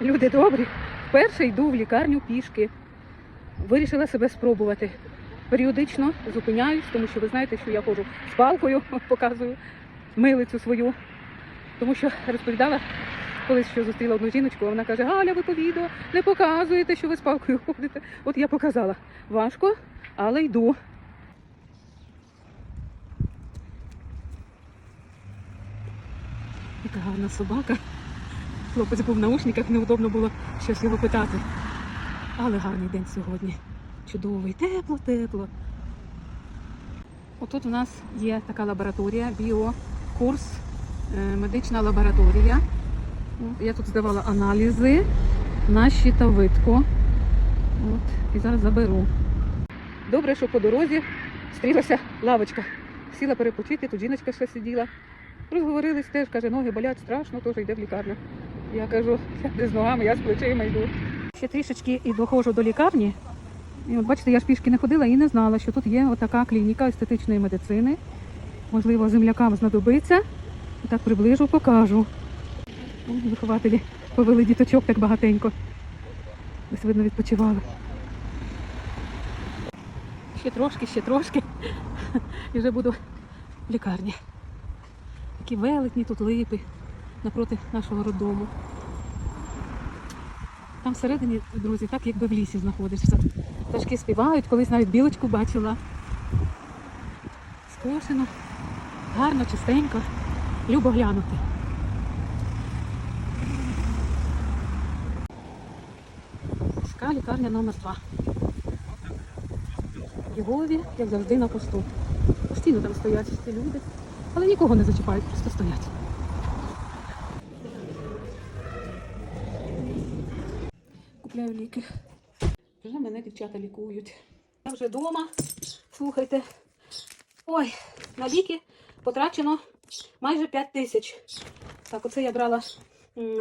Люди добрі. Вперше йду в лікарню пішки. Вирішила себе спробувати. Періодично зупиняюсь, тому що ви знаєте, що я ходжу з палкою, показую милицю свою. Тому що розповідала колись, що зустріла одну жіночку, вона каже, Галя, ви по відео не показуєте, що ви з палкою ходите. От я показала. Важко, але йду. Яка гарна собака. Хлопець був в наушниках, неудобно було щось його питати. Але гарний день сьогодні. Чудовий, тепло, тепло. Отут у нас є така лабораторія, біокурс, е, медична лабораторія. Я тут здавала аналізи на щитовидку. От, і зараз заберу. Добре, що по дорозі стрілася лавочка. Сіла перепочити, тут жіночка ще сиділа. Розговорились теж, каже, ноги болять страшно, теж йде в лікарню. Я кажу, не з ногами, я з плечима йду. Ще трішечки і доходжу до лікарні. І от бачите, я ж пішки не ходила і не знала, що тут є отака клініка естетичної медицини. Можливо, землякам знадобиться. Так приближу, покажу. Вихователі повели діточок так багатенько. Ось видно відпочивали. Ще трошки, ще трошки. І вже буду в лікарні. Такі велетні тут липи напроти нашого роддому. Там всередині, друзі, так якби в лісі знаходишся. Пташки співають, колись навіть білочку бачила. Скошено, гарно, чистенько, любо глянути. Міська лікарня номер 2 Єгові, як завжди, на посту. Постійно там стоять ці люди, але нікого не зачіпають, просто стоять. Купляю ліки. Вже мене дівчата лікують. Я вже вдома. Слухайте. Ой, на ліки потрачено майже 5 тисяч. Так, оце я брала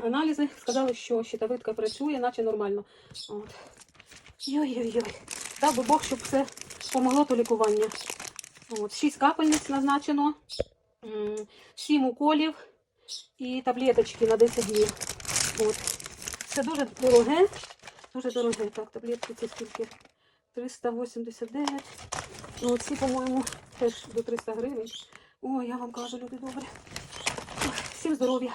аналізи. Сказали, що щитовидка працює, наче нормально. Йой-йой-йой. Дав би Бог, щоб все помогло то лікування. От, 6 капельниць назначено, 7 уколів і таблеточки на 10 днів. От. Це дуже дороге. Дуже дорогий. Так, таблетки це скільки? 389. Ну, ці, по-моєму, теж до 300 гривень. Ой, я вам кажу, люди добрі. Всім здоров'я.